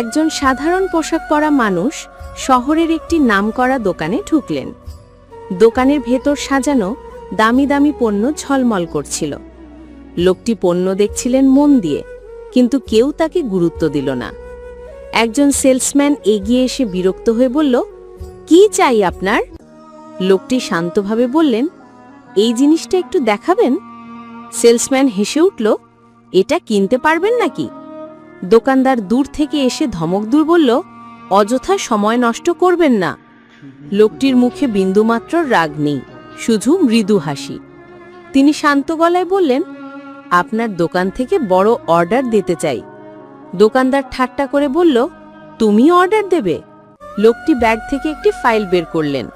একজন সাধারণ পোশাক পরা মানুষ শহরের একটি নামকরা দোকানে ঢুকলেন। দোকানের ভেতর সাজানো দামি দামি পণ্য ঝলমল করছিল। লোকটি পণ্য দেখছিলেন মন দিয়ে, কিন্তু কেউ তাকে গুরুত্ব দিল না। একজন সেলসম্যান এগিয়ে এসে বিরক্ত হয়ে বলল, কি চাই আপনার? লোকটি শান্তভাবে বললেন, এই জিনিসটা একটু দেখাবেন? সেলসম্যান হেসে উঠল, এটা কিনতে পারবেন নাকি? দোকানদার দূর থেকে এসে ধমক দূর বলল, অযথা সময় নষ্ট করবেন না। লোকটির মুখে বিন্দুমাত্র রাগ নেই, শুধু মৃদু হাসি। তিনি শান্ত গলায় বললেন, আপনার দোকান থেকে বড় অর্ডার দিতে চাই। দোকানদার ঠাট্টা করে বলল, তুমি অর্ডার দেবে? লোকটি ব্যাগ থেকে একটি ফাইল বের করলেন।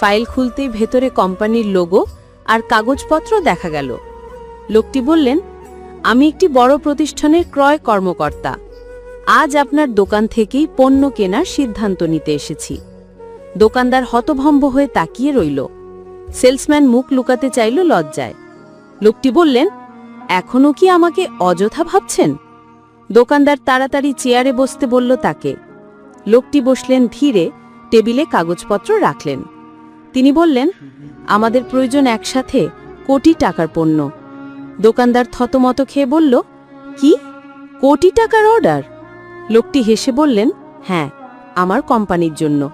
ফাইল খুলতেই ভেতরে কোম্পানির লোগো আর কাগজপত্র দেখা গেল। লোকটি বললেন আমি একটি বড় প্রতিষ্ঠানের ক্রয় কর্মকর্তা। আজ আপনার দোকান থেকেই পণ্য কেনার সিদ্ধান্ত নিতে এসেছি। দোকানদার হতভম্ব হয়ে তাকিয়ে রইল। সেলসম্যান মুখ লুকাতে চাইল লজ্জায়। লোকটি বললেন এখনও কি আমাকে অযথা ভাবছেন? দোকানদার তাড়াতাড়ি চেয়ারে বসতে বলল তাকে। লোকটি বসলেন ধীরে, টেবিলে কাগজপত্র রাখলেন। তিনি বললেন, আমাদের প্রয়োজন একসাথে কোটি টাকার পণ্য। দোকানদার থতমত খেয়ে বলল, কি? কোটি টাকার অর্ডার? লোকটি হেসে বললেন হ্যাঁ আমার কোম্পানির জন্য।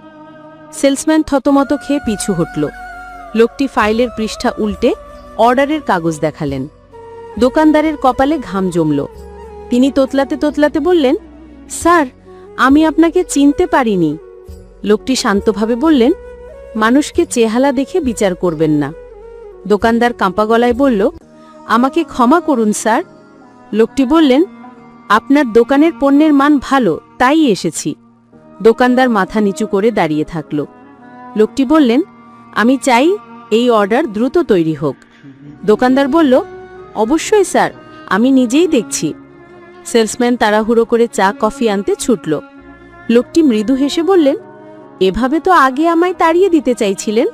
সেলসম্যান থতমত খেয়ে পিছু হটল। লোকটি ফাইলের পৃষ্ঠা উল্টে অর্ডারের কাগজ দেখালেন। দোকানদারের কপালে ঘাম জমল। তিনি তোতলাতে তোতলাতে বললেন, স্যার, আমি আপনাকে চিনতে পারিনি। লোকটি শান্তভাবে বললেন, মানুষকে চেহালা দেখে বিচার করবেন না। দোকানদার কাঁপা গলায় বলল আমাকে ক্ষমা করুন, স্যার। লোকটি বললেন, আপনার দোকানের পণ্যের মান ভালো, তাই এসেছি। দোকানদার মাথা নিচু করে দাঁড়িয়ে থাকল। লোকটি বললেন, আমি চাই এই অর্ডার দ্রুত তৈরি হোক। দোকানদার বলল, অবশ্যই, স্যার, আমি নিজেই দেখছি। সেলসম্যান তাড়াহুড়ো করে চা, কফি আনতে ছুটল। লোকটি মৃদু হেসে বললেন, এভাবে তো আগে আমায় তাড়িয়ে দিতে চাইছিলেন?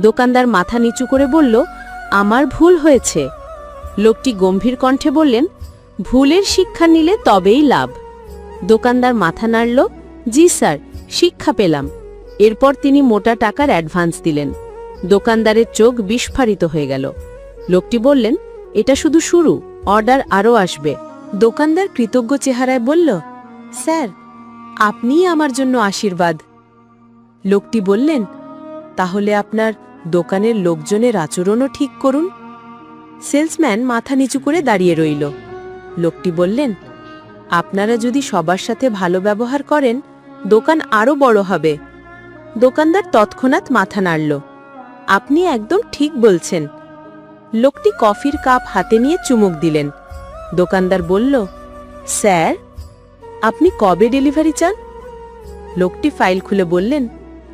দোকানদার মাথা নিচু করে বলল, আমার ভুল হয়েছে। লোকটি গম্ভীর কণ্ঠে বললেন, ভুলের শিক্ষা নিলে তবেই লাভ। দোকানদার মাথা নাড়ল, জি স্যার, শিক্ষা পেলাম। এরপর তিনি মোটা টাকার অ্যাডভান্স দিলেন। দোকানদারের চোখ বিস্ফারিত হয়ে গেল। লোকটি বললেন, এটা শুধু শুরু, অর্ডার আরও আসবে। দোকানদার কৃতজ্ঞ চেহারায় বলল, স্যার, আপনিই আমার জন্য আশীর্বাদ। লোকটি বললেন, তাহলে আপনার দোকানের লোকজনের আচরণও ঠিক করুন। সেলসম্যান মাথা নিচু করে দাঁড়িয়ে রইল। লোকটি বললেন, আপনারা যদি সবার সাথে ভালো ব্যবহার করেন, দোকান আরও বড় হবে। দোকানদার তৎক্ষণাৎ মাথা নাড়ল, আপনি একদম ঠিক বলছেন। লোকটি কফির কাপ হাতে নিয়ে চুমুক দিলেন। দোকানদার বলল, স্যার, আপনি কবে ডেলিভারি চান? লোকটি ফাইল খুলে বললেন,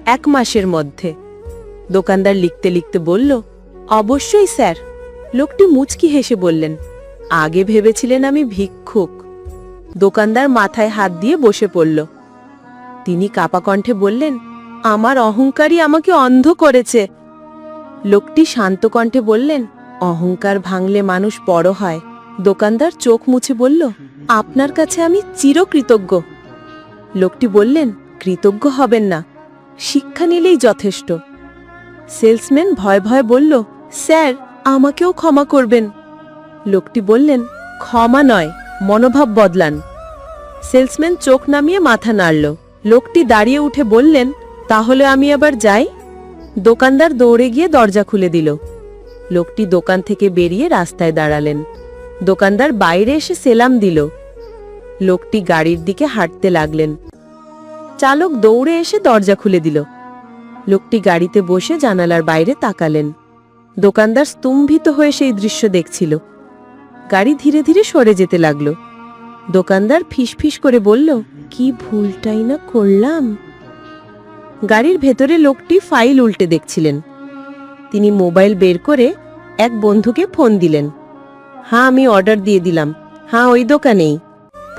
এক মাসের মধ্যে। দোকানদার লিখতে লিখতে বলল, অবশ্যই, স্যার। লোকটি মুচকি হেসে বললেন, আগে ভেবেছিলেন আমি ভিক্ষুক। দোকানদার মাথায় হাত দিয়ে বসে পড়ল। তিনি কাপা কণ্ঠে বললেন, আমার অহংকারই আমাকে অন্ধ করেছে। লোকটি শান্ত কণ্ঠে বললেন, অহংকার ভাঙলে মানুষ বড় হয়। দোকানদার চোখ মুছে বলল, আপনার কাছে আমি চিরকৃতজ্ঞ। লোকটি বললেন, কৃতজ্ঞ হবেন না, শিক্ষা নিলেই যথেষ্ট। সেলসম্যান ভয় ভয় বলল, স্যার আমাকেও ক্ষমা করবেন। লোকটি বললেন, ক্ষমা নয়, মনোভাব বদলান। সেলসম্যান চোখ নামিয়ে মাথা নাড়ল। লোকটি দাঁড়িয়ে উঠে বললেন, তাহলে আমি আবার যাই? দোকানদার দৌড়ে গিয়ে দরজা খুলে দিল। লোকটি দোকান থেকে বেরিয়ে রাস্তায় দাঁড়ালেন। দোকানদার বাইরে এসে সেলাম দিল। লোকটি গাড়ির দিকে হাঁটতে লাগলেন। চালক দৌড়ে এসে দরজা খুলে দিল। লোকটি গাড়িতে বসে জানালার বাইরে তাকালেন। দোকানদার স্তম্ভিত হয়ে সেই দৃশ্য দেখছিল। গাড়ি ধীরে ধীরে সরে যেতে লাগল। দোকানদার ফিসফিস করে বলল, কি ভুলটাই না করলাম? গাড়ির ভেতরে লোকটি ফাইল উল্টে দেখছিলেন। তিনি মোবাইল বের করে এক বন্ধুকে ফোন দিলেন। হ্যাঁ আমি অর্ডার দিয়ে দিলাম। হ্যাঁ ওই দোকানেই।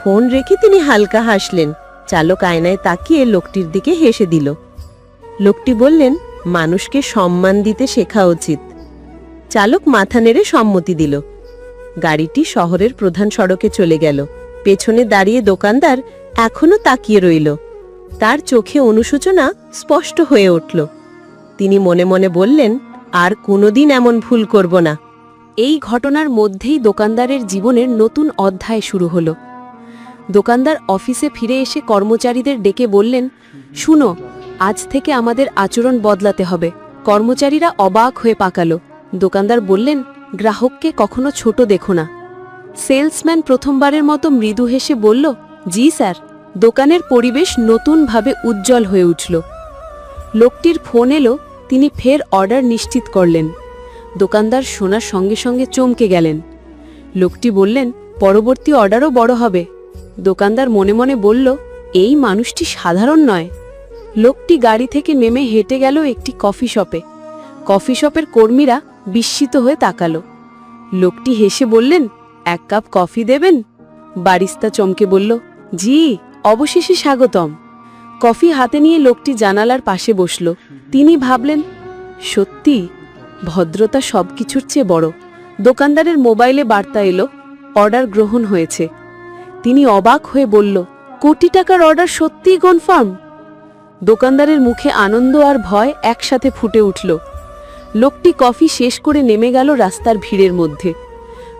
ফোন রেখে তিনি হালকা হাসলেন। চালক আয়নায় তাকিয়ে লোকটির দিকে হেসে দিল। লোকটি বললেন, মানুষকে সম্মান দিতে শেখা উচিত। চালক মাথা নেড়ে সম্মতি দিল। গাড়িটি শহরের প্রধান সড়কে চলে গেল। পেছনে দাঁড়িয়ে দোকানদার এখনও তাকিয়ে রইল। তার চোখে অনুশোচনা স্পষ্ট হয়ে উঠল। তিনি মনে মনে বললেন, আর কোনোদিন এমন ভুল করব না। এই ঘটনার মধ্যেই দোকানদারের জীবনের নতুন অধ্যায় শুরু হল। দোকানদার অফিসে ফিরে এসে কর্মচারীদের ডেকে বললেন, শুনো, আজ থেকে আমাদের আচরণ বদলাতে হবে। কর্মচারীরা অবাক হয়ে পাকালো। দোকানদার বললেন, গ্রাহককে কখনো ছোট দেখো না। সেলসম্যান প্রথমবারের মতো মৃদু হেসে বলল, জি স্যার। দোকানের পরিবেশ নতুনভাবে উজ্জ্বল হয়ে উঠল। লোকটির ফোন এলো, তিনি ফের অর্ডার নিশ্চিত করলেন। দোকানদার শোনার সঙ্গে সঙ্গে চমকে গেলেন। লোকটি বললেন, পরবর্তী অর্ডারও বড় হবে। দোকানদার মনে মনে বলল, এই মানুষটি সাধারণ নয়। লোকটি গাড়ি থেকে নেমে হেঁটে গেল একটি কফি শপে। কফি শপের কর্মীরা বিস্মিত হয়ে তাকালো। লোকটি হেসে বললেন, এক কাপ কফি দেবেন? বারিস্তা চমকে বলল, জি, অবশেষে স্বাগতম। কফি হাতে নিয়ে লোকটি জানালার পাশে বসল। তিনি ভাবলেন, সত্যি, ভদ্রতা সব কিছুর চেয়ে বড়। দোকানদারের মোবাইলে বার্তা এলো, অর্ডার গ্রহণ হয়েছে। তিনি অবাক হয়ে বলল, কোটি টাকার অর্ডার সত্যিই কনফার্ম? দোকানদারের মুখে আনন্দ আর ভয় একসাথে ফুটে উঠল। লোকটি কফি শেষ করে নেমে গেল রাস্তার ভিড়ের মধ্যে।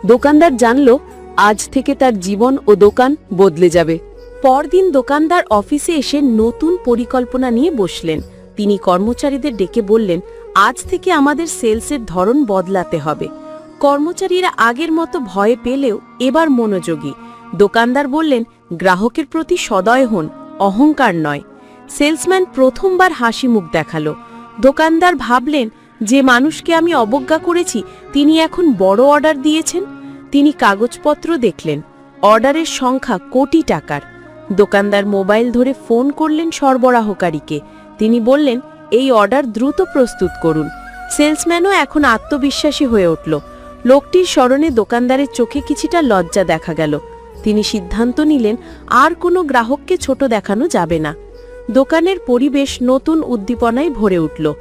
দোকানদার জানল, আজ থেকে তার জীবন ও দোকান বদলে যাবে। পরদিন দোকানদার অফিসে এসে নতুন পরিকল্পনা নিয়ে বসলেন। তিনি কর্মচারীদের ডেকে বললেন, আজ থেকে আমাদের সেলসের ধরন বদলাতে হবে। কর্মচারীরা আগের মতো ভয় পেলেও এবার মনোযোগী। দোকানদার বললেন, গ্রাহকের প্রতি সদয় হন, অহংকার নয়। সেলসম্যান প্রথমবার হাসি মুখ দেখাল। দোকানদার ভাবলেন যে মানুষকে আমি অবজ্ঞা করেছি, তিনি এখন বড় অর্ডার দিয়েছেন। তিনি কাগজপত্র দেখলেন। অর্ডারের সংখ্যা কোটি টাকার। দোকানদার মোবাইল ধরে ফোন করলেন সরবরাহকারীকে। তিনি বললেন, এই অর্ডার দ্রুত প্রস্তুত করুন। সেলসম্যানও এখন আত্মবিশ্বাসী হয়ে উঠল। লোকটির স্মরণে দোকানদারের চোখে কিছুটা লজ্জা দেখা গেল। তিনি সিদ্ধান্ত নিলেন, আর কোনো গ্রাহককে ছোট দেখানো যাবে না। দোকানের পরিবেশ নতুন উদ্দীপনায় ভরে উঠল।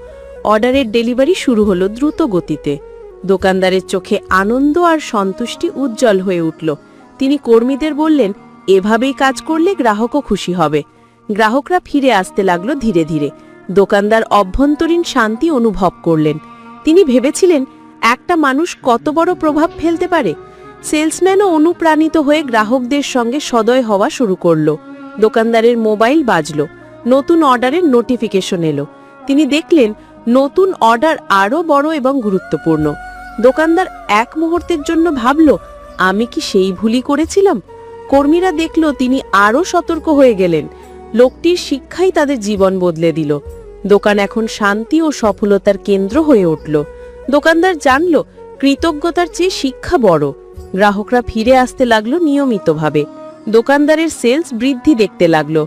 অর্ডারের ডেলিভারি শুরু হলো দ্রুত গতিতে। দোকানদারের চোখে আনন্দ আর সন্তুষ্টি উজ্জ্বল হয়ে উঠল। তিনি কর্মীদের বললেন, এভাবেই কাজ করলে গ্রাহকও খুশি হবে। গ্রাহকরা ফিরে আসতে লাগল ধীরে ধীরে। দোকানদার অভ্যন্তরীণ শান্তি অনুভব করলেন। তিনি ভেবেছিলেন, একটা মানুষ কত বড় প্রভাব ফেলতে পারে? সেলসম্যানও অনুপ্রাণিত হয়ে গ্রাহকদের সঙ্গে সদয় হওয়া শুরু করল। দোকানদারের মোবাইল বাজলো। নতুন অর্ডারের নোটিফিকেশন এলো। তিনি দেখলেন নতুন অর্ডার আরও বড় এবং গুরুত্বপূর্ণ। দোকানদার এক মুহূর্তের জন্য ভাবল, আমি কি সেই ভুলই করেছিলাম? কর্মীরা দেখল, তিনি আরও সতর্ক হয়ে গেলেন। লোকটির শিক্ষাই তাদের জীবন বদলে দিল। দোকান এখন শান্তি ও সফলতার কেন্দ্র হয়ে উঠল। দোকানদার জানল, কৃতজ্ঞতার চেয়ে শিক্ষা বড়। গ্রাহকরা ফিরে আসতে লাগল নিয়মিতভাবে। দোকানদারের সেলস বৃদ্ধি দেখতে লাগল।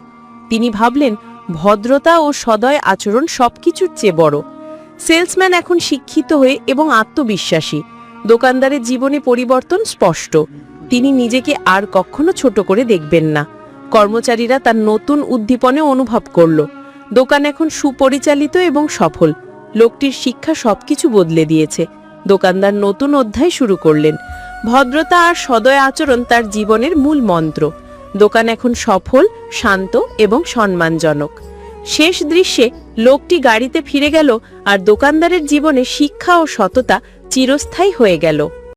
তিনি ভাবলেন ভদ্রতা ও সদয় আচরণ সবকিছুর চেয়ে বড়। সেলসম্যান এখন শিক্ষিত হয়ে এবং আত্মবিশ্বাসী। দোকানদারের জীবনে পরিবর্তন স্পষ্ট। তিনি নিজেকে আর কখনো ছোট করে দেখবেন না। কর্মচারীরা তার নতুন উদ্দীপনে অনুভব করল। দোকান এখন সুপরিচালিত এবং সফল। লোকটির শিক্ষা সবকিছু বদলে দিয়েছে। দোকানদার নতুন অধ্যায় শুরু করলেন। ভদ্রতা আর সদয় আচরণ তার জীবনের মূল মন্ত্র। দোকান এখন সফল, শান্ত এবং সম্মানজনক। শেষ দৃশ্যে লোকটি গাড়িতে ফিরে গেল আর দোকানদারের জীবনে শিক্ষা ও সততা চিরস্থায়ী হয়ে গেল।